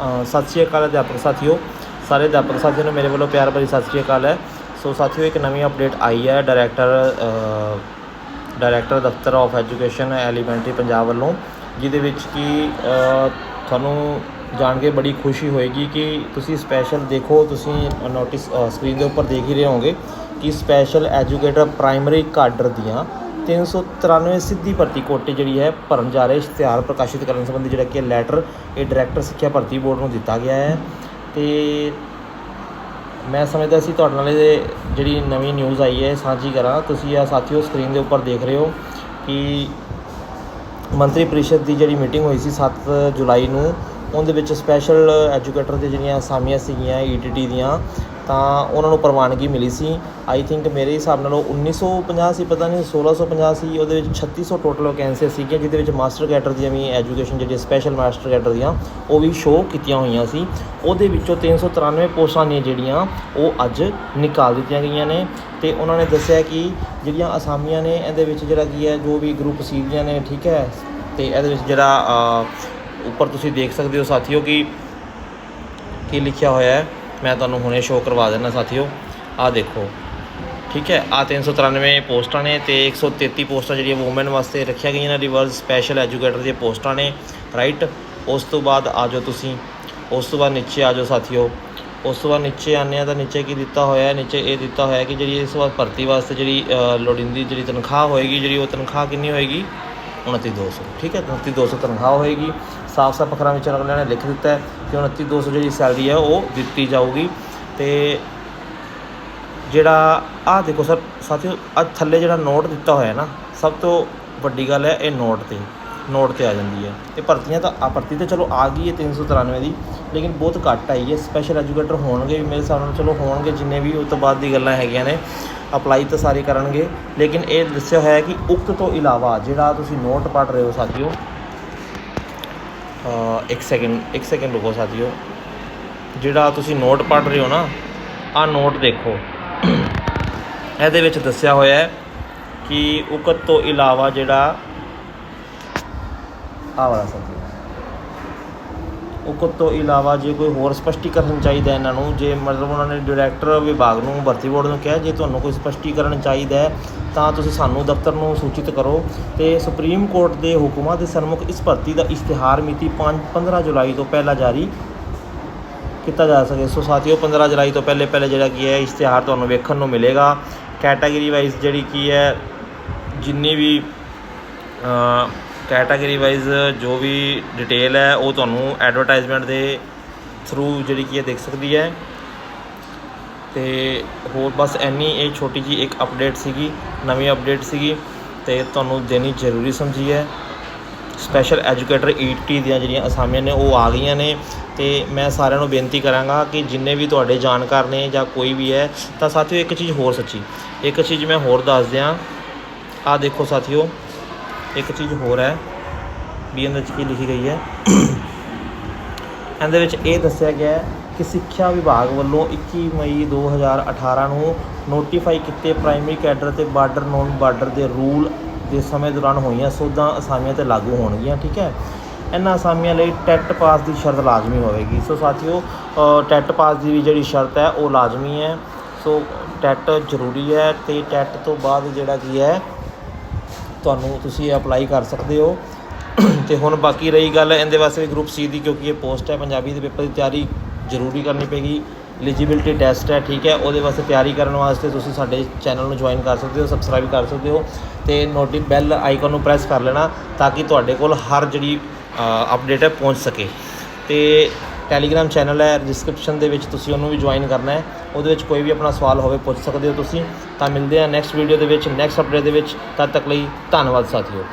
ਸਤਿ ਸ਼੍ਰੀ ਅਕਾਲ ਅਧਿਆਪਕ ਸਾਥੀਓ। ਸਾਰੇ ਅਧਿਆਪਕ ਸਾਥੀਓ ਨੂੰ ਮੇਰੇ ਵੱਲੋਂ ਪਿਆਰ ਭਰੀ ਸਤਿ ਸ਼੍ਰੀ ਅਕਾਲ ਹੈ। ਸੋ ਸਾਥੀਓ, ਇੱਕ ਨਵੀਂ ਅਪਡੇਟ ਆਈ ਹੈ ਡਾਇਰੈਕਟਰ ਡਾਇਰੈਕਟਰ ਦਫ਼ਤਰ ਆਫ ਐਜੂਕੇਸ਼ਨ ਐਲੀਮੈਂਟਰੀ ਪੰਜਾਬ ਵੱਲੋਂ, ਜਿਹਦੇ ਵਿੱਚ ਕਿ ਤੁਹਾਨੂੰ ਜਾਣ ਕੇ ਬੜੀ ਖੁਸ਼ੀ ਹੋਏਗੀ ਕਿ ਤੁਸੀਂ ਸਪੈਸ਼ਲ ਦੇਖੋ, ਤੁਸੀਂ ਨੋਟਿਸ ਸਕਰੀਨ ਦੇ ਉੱਪਰ ਦੇਖ ਹੀ ਰਹੇ ਹੋਵੋਗੇ ਕਿ ਸਪੈਸ਼ਲ ਐਜੂਕੇਟਰ ਪ੍ਰਾਇਮਰੀ ਕਾਡਰ ਦੀਆਂ 393 ਸਿੱਧੀ ਭਰਤੀ ਕੋਟੇ ਜਿਹੜੀ ਹੈ ਭਰਨ ਜਾ ਰਹੇ, ਇਸ਼ਤਿਹਾਰ ਪ੍ਰਕਾਸ਼ਿਤ ਕਰਨ ਸੰਬੰਧੀ ਜਿਹੜਾ ਕਿ ਲੈਟਰ ਇਹ ਡਾਇਰੈਕਟਰ ਸਿੱਖਿਆ ਭਰਤੀ ਬੋਰਡ ਨੂੰ ਦਿੱਤਾ ਗਿਆ ਹੈ। ਤੇ ਮੈਂ ਸਮਝਦਾ ਸੀ ਤੁਹਾਡੇ ਨਾਲ ਇਹ ਜਿਹੜੀ ਨਵੀਂ ਨਿਊਜ਼ ਆਈ ਹੈ ਸਾਂਝੀ ਕਰਾਂ। ਤੁਸੀਂ ਆ ਸਾਥੀਓ, ਸਕਰੀਨ ਦੇ ਉੱਪਰ ਦੇਖ ਰਹੇ ਹੋ ਕਿ ਮੰਤਰੀ ਪਰਿਸ਼ਦ ਦੀ ਜਿਹੜੀ ਮੀਟਿੰਗ ਹੋਈ ਸੀ 7 ਜੁਲਾਈ ਨੂੰ, ਉਹਦੇ ਵਿੱਚ ਸਪੈਸ਼ਲ ਐਜੂਕੇਟਰ ਦੇ ਜਿਹੜੀਆਂ ਅਸਾਮੀਆਂ ਸੀਗੀਆਂ ਈਟੀਟੀ ਦੀਆਂ ਤਾਂ ਉਹਨਾਂ ਨੂੰ ਪ੍ਰਵਾਨਗੀ ਮਿਲੀ ਸੀ। ਆਈ ਥਿੰਕ ਮੇਰੇ ਹਿਸਾਬ ਨਾਲ ਉਹ 1950 ਸੀ, ਪਤਾ ਨਹੀਂ 1650 ਸੀ ਉਹਦੇ ਵਿੱਚ 3600 ਟੋਟਲ ਵੈਕੈਂਸੀਆਂ ਸੀਗੀਆਂ, ਜਿਹਦੇ ਵਿੱਚ ਮਾਸਟਰ ਕੈਡਰ ਦੀਆਂ ਵੀ ਐਜੂਕੇਸ਼ਨ ਜਿਹੜੀ ਸਪੈਸ਼ਲ ਮਾਸਟਰ ਕੈਡਰ ਦੀਆਂ, ਉਹ ਵੀ ਸ਼ੋਅ ਕੀਤੀਆਂ ਹੋਈਆਂ ਸੀ। ਉਹਦੇ ਵਿੱਚੋਂ 393 ਪੋਸਟਾਂ ਨੇ ਜਿਹੜੀਆਂ, ਉਹ ਅੱਜ ਨਿਕਾਲ ਦਿੱਤੀਆਂ ਗਈਆਂ ਨੇ। ਤੇ ਉਹਨਾਂ ਨੇ ਦੱਸਿਆ ਕਿ ਜਿਹੜੀਆਂ ਅਸਾਮੀਆਂ ਨੇ, ਇਹਦੇ ਵਿੱਚ ਜਿਹੜਾ ਕੀ ਹੈ, ਜੋ ਵੀ ਗਰੁੱਪ ਸੀ ਦੀਆਂ ਨੇ, ਠੀਕ ਹੈ, ਤੇ ਇਹਦੇ ਵਿੱਚ ਜਿਹੜਾ ਉੱਪਰ ਤੁਸੀਂ ਦੇਖ ਸਕਦੇ ਹੋ ਸਾਥੀਓ ਕਿ ਕੀ ਲਿਖਿਆ ਹੋਇਆ ਹੈ। ਮੈਂ ਤੁਹਾਨੂੰ ਹੁਣੇ ਸ਼ੋਅ ਕਰਵਾ ਦਿੰਦਾ ਸਾਥੀਓ। ਆਹ ਦੇਖੋ। ਠੀਕ ਹੈ ਆ 393 ਪੋਸਟਾਂ ਨੇ ਤੇ 133 ਪੋਸਟਾਂ ਜਿਹੜੀਆਂ ਵੂਮਨ ਵਾਸਤੇ ਰੱਖੀਆਂ ਗਈਆਂ ਨੇ, ਰਿਵਰਸ ਸਪੈਸ਼ਲ ਐਜੂਕੇਟਰ ਦੀਆਂ ਪੋਸਟਾਂ ਨੇ ਰਾਈਟ ਉਸ ਤੋਂ ਬਾਅਦ ਆ ਜਾਓ ਤੁਸੀਂ। ਉਸ ਤੋਂ ਬਾਅਦ ਨੀਚੇ ਆ ਜਾਓ ਸਾਥੀਓ। ਉਸ ਤੋਂ ਬਾਅਦ ਨੀਚੇ ਆਉਂਦੇ ਆ ਤਾਂ ਨੀਚੇ ਕੀ ਦਿੱਤਾ ਹੋਇਆ ਹੈ? ਨੀਚੇ ਇਹ ਦਿੱਤਾ ਹੋਇਆ ਹੈ ਕਿ ਜਿਹੜੀ ਇਸ ਵਾਰ ਭਰਤੀ ਵਾਸਤੇ ਜਿਹੜੀ ਲੋੜੀਂਦੀ ਜਿਹੜੀ ਤਨਖਾਹ ਹੋਏਗੀ, ਜਿਹੜੀ ਉਹ ਤਨਖਾਹ ਕਿੰਨੀ ਹੋਏਗੀ? 29200 ਠੀਕ ਹੈ 29200 ਤਨਖਾਹ ਹੋਏਗੀ। ਸਾਫ਼ ਸਾਫ਼ ਅੱਖਰਾਂ ਵਿੱਚ ਅਗਲਿਆਂ ਨੇ ਲਿਖ ਦਿੱਤਾ ਹੈ ਕਿ 29200 ਜਿਹੜੀ ਸੈਲਰੀ ਹੈ ਉਹ ਦਿੱਤੀ ਜਾਊਗੀ। ਤੇ ਜਿਹੜਾ, ਆਹ ਦੇਖੋ ਸਰ, ਸਾਥੀਓ ਆ ਥੱਲੇ ਜਿਹੜਾ ਨੋਟ ਦਿੱਤਾ ਹੋਇਆ ਨਾ, ਸਭ ਤੋਂ ਵੱਡੀ ਗੱਲ ਹੈ ਇਹ ਨੋਟ ਤੇ। ਨੋਟ ਤੇ ਆ ਜਾਂਦੀ ਹੈ। ਤੇ ਭਰਤੀਆਂ ਤਾਂ ਆ ਭਰਤੀ ਤਾਂ ਚਲੋ ਆ ਗਈ ਹੈ 393 ਦੀ ਲੇਕਿਨ ਬਹੁਤ ਘੱਟ ਆਈ ਹੈ। ਸਪੈਸ਼ਲ ਐਜੂਕੇਟਰ ਹੋਣਗੇ ਵੀ ਮੇਰੇ ਹਿਸਾਬ ਨਾਲ ਚਲੋ ਹੋਣਗੇ ਜਿੰਨੇ ਵੀ ਉਸ ਤੋਂ ਬਾਅਦ ਦੀ ਗੱਲਾਂ ਹੈਗੀਆਂ ਨੇ। ਅਪਲਾਈ ਤਾਂ ਸਾਰੇ ਕਰਨਗੇ ਲੇਕਿਨ ਇਹ ਦੱਸਿਆ ਹੋਇਆ ਕਿ ਉਕਤ ਤੋਂ ਇਲਾਵਾ ਜਿਹੜਾ ਤੁਸੀਂ ਨੋਟ ਪੜ੍ਹ ਰਹੇ ਹੋ ਸਾਥੀਓ ਅ, ਇੱਕ ਸੈਕਿੰਡ ਇੱਕ ਸੈਕਿੰਡ ਰੁਕੋ ਸਾਥੀਓ। ਜਿਹੜਾ ਤੁਸੀਂ ਨੋਟ ਪੜ੍ਹ ਰਹੇ ਹੋ ਨਾ ਆ ਨੋਟ ਦੇਖੋ। ਇਹਦੇ ਵਿੱਚ ਦੱਸਿਆ ਹੋਇਆ ਹੈ ਕਿ ਉਕਤ ਤੋਂ ਇਲਾਵਾ ਜਿਹੜਾ ਆ ਵਾਲਾ ਸਾਥੀਓ ਉਕਤ ਤੋਂ ਇਲਾਵਾ ਜੇ ਕੋਈ ਹੋਰ ਸਪਸ਼ਟੀਕਰਨ ਚਾਹੀਦਾ ਇਹਨਾਂ ਨੂੰ, ਜੇ ਮਤਲਬ ਉਹਨਾਂ ਨੇ ਡਾਇਰੈਕਟਰ ਵਿਭਾਗ ਨੂੰ, ਭਰਤੀ ਬੋਰਡ ਨੂੰ ਕਿਹਾ, ਜੇ ਤੁਹਾਨੂੰ ਕੋਈ ਸਪਸ਼ਟੀਕਰਨ ਚਾਹੀਦਾ ਹੈ, ਤਾਂ ਤੁਸੀਂ ਸਾਨੂੰ ਦਫ਼ਤਰ ਨੂੰ ਸੂਚਿਤ ਕਰੋ ਤੇ ਸੁਪਰੀਮ ਕੋਰਟ ਦੇ ਹੁਕਮਾਂ ਦੇ ਸਨਮੁਖ ਇਸ ਭਰਤੀ ਦਾ ਇਸ਼ਤਿਹਾਰ ਮਿਤੀ 5 15 ਜੁਲਾਈ ਤੋਂ ਪਹਿਲਾਂ ਜਾਰੀ ਕੀਤਾ ਜਾ ਸਕੇ। ਸੋ ਸਾਥੀਓ 15 ਜੁਲਾਈ ਤੋਂ ਪਹਿਲੇ ਪਹਿਲੇ ਜਿਹੜਾ ਕੀ ਹੈ, ਇਸ਼ਤਿਹਾਰ ਤੁਹਾਨੂੰ ਵੇਖਣ ਨੂੰ ਮਿਲੇਗਾ। ਕੈਟਾਗਰੀ ਵਾਈਜ਼ ਜਿਹੜੀ ਕੀ ਹੈ, ਜਿੰਨੀ ਵੀ ਕੈਟਾਗਰੀ ਵਾਈਜ਼ ਜੋ ਵੀ ਡਿਟੇਲ ਹੈ, ਉਹ ਤੁਹਾਨੂੰ ਐਡਵਰਟਾਈਜ਼ਮੈਂਟ ਦੇ ਥਰੂ ਜਿਹੜੀ ਕੀ ਹੈ ਦੇਖ ਸਕਦੀ ਹੈ। ਤੇ ਹੋਰ ਬਸ ਐਨੀ ਇਹ ਛੋਟੀ ਜੀ ਇੱਕ ਅਪਡੇਟ ਸੀਗੀ, ਨਵੀਂ ਅਪਡੇਟ ਸੀਗੀ ਤੇ ਤੁਹਾਨੂੰ ਦੇਣੀ ਜ਼ਰੂਰੀ ਸਮਝੀ ਹੈ। ਸਪੈਸ਼ਲ ਐਜੂਕੇਟਰ ਈਟੀ ਦੀਆਂ ਜਿਹੜੀਆਂ ਅਸਾਮੀਆਂ ਨੇ, ਉਹ ਆ ਗਈਆਂ ਨੇ ਤੇ ਮੈਂ ਸਾਰਿਆਂ ਨੂੰ ਬੇਨਤੀ ਕਰਾਂਗਾ ਕਿ ਜਿੰਨੇ ਵੀ ਤੁਹਾਡੇ ਜਾਣਕਾਰ ਨੇ ਜਾਂ ਕੋਈ ਵੀ ਹੈ, ਤਾਂ ਸਾਥੀਓ ਇੱਕ ਚੀਜ਼ ਹੋਰ ਸੱਚੀ, ਇੱਕ ਚੀਜ਼ ਮੈਂ ਹੋਰ ਦੱਸ ਦਿਆਂ। ਆ ਦੇਖੋ ਸਾਥੀਓ ਇੱਕ ਚੀਜ਼ ਹੋਰ ਹੈ ਵੀ ਇਹਦੇ ਵਿੱਚ ਕੀ ਲਿਖੀ ਗਈ ਹੈ। ਇਹਦੇ ਵਿੱਚ ਇਹ ਦੱਸਿਆ ਗਿਆ ਹੈ ਕਿ ਸਿੱਖਿਆ ਵਿਭਾਗ ਵੱਲੋਂ 21 ਮਈ 2018 ਨੂੰ ਨੋਟੀਫਾਈ ਕੀਤੇ ਪ੍ਰਾਇਮਰੀ ਕੈਡਰ ਤੇ ਬਾਰਡਰ ਨੋਨ ਬਾਰਡਰ ਦੇ ਰੂਲ ਦੇ ਸਮੇਂ ਦੌਰਾਨ ਹੋਈਆਂ ਸੋਧਾਂ ਅਸਾਮੀਆਂ ਤੇ ਲਾਗੂ ਹੋਣਗੀਆਂ, ਠੀਕ ਹੈ। ਇਹਨਾਂ ਅਸਾਮੀਆਂ ਲਈ ਟੈਟ ਪਾਸ ਦੀ ਸ਼ਰਤ ਲਾਜ਼ਮੀ ਹੋਵੇਗੀ। ਸੋ ਸਾਥੀਓ ਟੈਟ ਪਾਸ ਦੀ ਵੀ ਜਿਹੜੀ ਸ਼ਰਤ ਹੈ, ਉਹ ਲਾਜ਼ਮੀ ਹੈ। ਸੋ ਟੈਟ ਜ਼ਰੂਰੀ ਹੈ ਤੇ ਟੈਟ ਤੋਂ ਬਾਅਦ ਜਿਹੜਾ ਕੀ ਹੈ ਤੁਹਾਨੂੰ ਤੁਸੀਂ ਅਪਲਾਈ ਕਰ ਸਕਦੇ ਹੋ। ਤੇ ਹੁਣ ਬਾਕੀ ਰਹੀ ਗੱਲ ਇਹਦੇ ਵਾਸਤੇ ਵੀ ਗਰੁੱਪ ਸੀ ਦੀ, ਕਿਉਂਕਿ ਇਹ ਪੋਸਟ ਹੈ, ਪੰਜਾਬੀ ਦੇ ਪੇਪਰ ਦੀ ਤਿਆਰੀ ਜ਼ਰੂਰੀ ਕਰਨੀ ਪੈਗੀ ਐਲੀਜੀਬਿਲਟੀ ਟੈਸਟ ਹੈ, ਠੀਕ ਹੈ। ਉਹਦੇ ਵਾਸਤੇ ਤਿਆਰੀ ਕਰਨ ਵਾਸਤੇ ਤੁਸੀਂ ਸਾਡੇ ਚੈਨਲ ਨੂੰ ਜੁਆਇਨ ਕਰ ਸਕਦੇ ਹੋ ਸਬਸਕ੍ਰਾਈਬ ਕਰ ਸਕਦੇ ਹੋ। ਤੇ ਨੋਟੀ ਬੈਲ ਆਈਕਨ ਨੂੰ ਪ੍ਰੈਸ ਕਰ ਲੈਣਾ, ਤਾਂ ਕਿ ਤੁਹਾਡੇ ਕੋਲ ਹਰ ਜਿਹੜੀ ਅਪਡੇਟ ਹੈ, ਪਹੁੰਚ ਸਕੇ। ਤੇ ਟੈਲੀਗ੍ਰਾਮ ਚੈਨਲ ਹੈ ਡਿਸਕ੍ਰਿਪਸ਼ਨ ਦੇ ਵਿੱਚ ਤੁਸੀਂ ਉਹਨੂੰ ਵੀ ਜੁਆਇਨ ਕਰਨਾ ਹੈ। ਉਹਦੇ ਵਿੱਚ ਕੋਈ ਵੀ ਆਪਣਾ ਸਵਾਲ ਹੋਵੇ, ਪੁੱਛ ਸਕਦੇ ਹੋ ਤੁਸੀਂ। ਤਾਂ ਮਿਲਦੇ ਹਾਂ ਨੈਕਸਟ ਵੀਡੀਓ ਦੇ ਵਿੱਚ ਨੈਕਸਟ ਅਪਡੇਟ ਦੇ ਵਿੱਚ। ਤਦ ਤੱਕ ਲਈ ਧੰਨਵਾਦ ਸਾਥੀਓ।